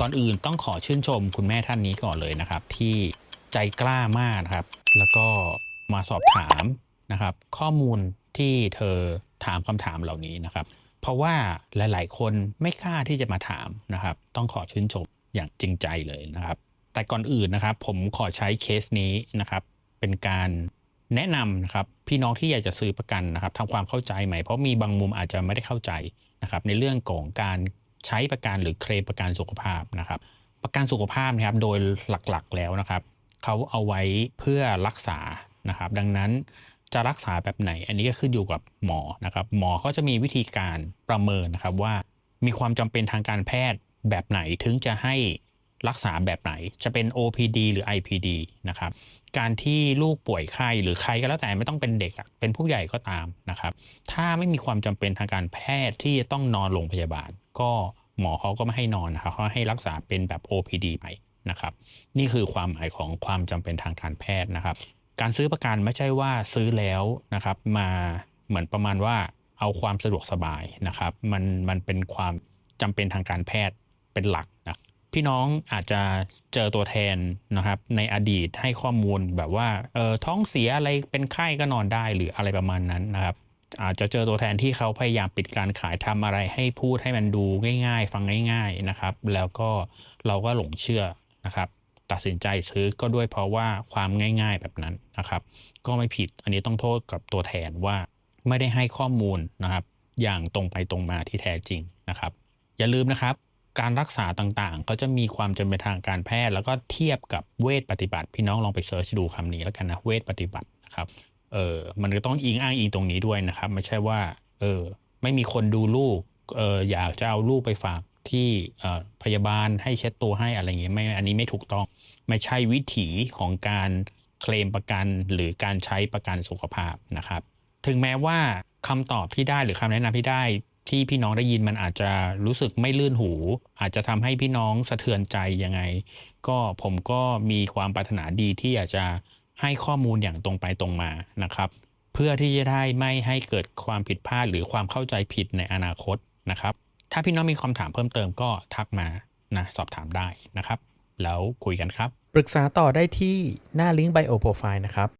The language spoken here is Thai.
ก่อนอื่นต้องขอชื่นชมคุณแม่ท่านนี้ก่อนเลยนะครับ ที่ใจกล้ามากครับ แล้วก็มาสอบถามนะครับ ข้อมูลที่เธอถามคำถามเหล่านี้นะครับ เพราะว่าหลาย ๆ คนไม่กล้าที่จะมาถามนะครับ ต้องขอชื่นชมอย่างจริงใจเลยนะครับ แต่ก่อนอื่นนะครับ ผมขอใช้เคสนี้นะครับ เป็นการแนะนำนะครับพี่น้องที่อยากจะซื้อประกันนะครับทำความเข้าใจใหม่เพราะมีบางมุมอาจจะไม่ได้เข้าใจนะครับ ในเรื่องของการ ใช้ประกันหรือเคลมประกันสุขภาพนะครับ ประกันสุขภาพนะครับโดยหลักๆแล้วนะครับเขาเอาไว้เพื่อรักษานะครับ ดังนั้นจะรักษาแบบไหน อันนี้ก็ขึ้นอยู่กับหมอนะครับ หมอเขาจะมีวิธีการประเมินนะครับว่ามีความจำเป็นทางการแพทย์แบบไหนถึงจะให้ รักษาแบบไหน จะเป็น OPD หรือ IPD นะครับ การที่ลูกป่วยไข้หรือใครก็แล้วแต่ไม่ต้องเป็นเด็กเป็นผู้ใหญ่ก็ตามนะครับ ถ้าไม่มีความจำเป็นทางการแพทย์ที่จะต้องนอนโรงพยาบาล ก็หมอเขาก็ไม่ให้นอนนะครับเขาให้รักษาเป็นแบบ OPD ไปนะครับ นี่คือความหมายของความจำเป็นทางการแพทย์นะครับ การซื้อประกันไม่ใช่ว่าซื้อแล้วนะครับมาเหมือนประมาณว่าเอาความสะดวกสบายนะครับ มันมันเป็นความจำเป็นทางการแพทย์เป็นหลักนะ พี่น้องอาจจะเจอตัวแทนนะครับในอดีตให้ข้อมูลแบบว่าเออท้องเสียอะไรเป็นไข้ก็นอนได้หรืออะไรประมาณนั้นนะครับ อาจจะเจอตัวแทนที่เขาพยายามปิดการขายทำอะไรให้พูดให้มันดูง่าย ๆ ฟังง่าย ๆนะครับ แล้วก็เราก็หลงเชื่อนะครับตัดสินใจซื้อก็ด้วยเพราะว่าความง่าย ๆแบบนั้นนะครับ ก็ไม่ผิดอันนี้ต้องโทษกับตัวแทนว่าไม่ได้ให้ข้อมูลนะครับ อย่างตรงไปตรงมาที่แท้จริงนะครับ อย่าลืมนะครับ การรักษาต่างๆ ก็จะมีความจำเป็นทางการแพทย์ แล้วก็เทียบกับเวทปฏิบัติ พี่น้องลองไปเสิร์ชดูคำนี้แล้วกันนะเวทปฏิบัตินะครับเออมันก็ต้องอิงอ้างอิงตรงนี้ด้วยนะครับ ไม่ใช่ว่าเออไม่มีคนดูลูกเอออยากจะเอาลูกไปฝากที่เอ่อพยาบาลให้เช็ดตัวให้อะไรเงี้ยไม่อันนี้ไม่ถูกต้องไม่ใช่วิถีของการเคลมประกันหรือการใช้ประกันสุขภาพนะครับ ถึงแม้ว่าคำตอบที่ได้หรือคำแนะนำที่ได้ ที่พี่น้องได้ยินมันอาจจะรู้สึกไม่ลื่นหู อาจจะทำให้พี่น้องสะเทือนใจยังไง ก็ผมก็มีความปรารถนาดีที่อยากจะให้ข้อมูลอย่างตรงไปตรงมานะครับ เพื่อที่จะได้ไม่ให้เกิดความผิดพลาดหรือความเข้าใจผิดในอนาคตนะครับ ถ้าพี่น้องมีคำถามเพิ่มเติมก็ทักมานะสอบถามได้นะครับ แล้วคุยกันครับ ปรึกษาต่อได้ที่หน้าลิงก์ Bio Profile นะครับ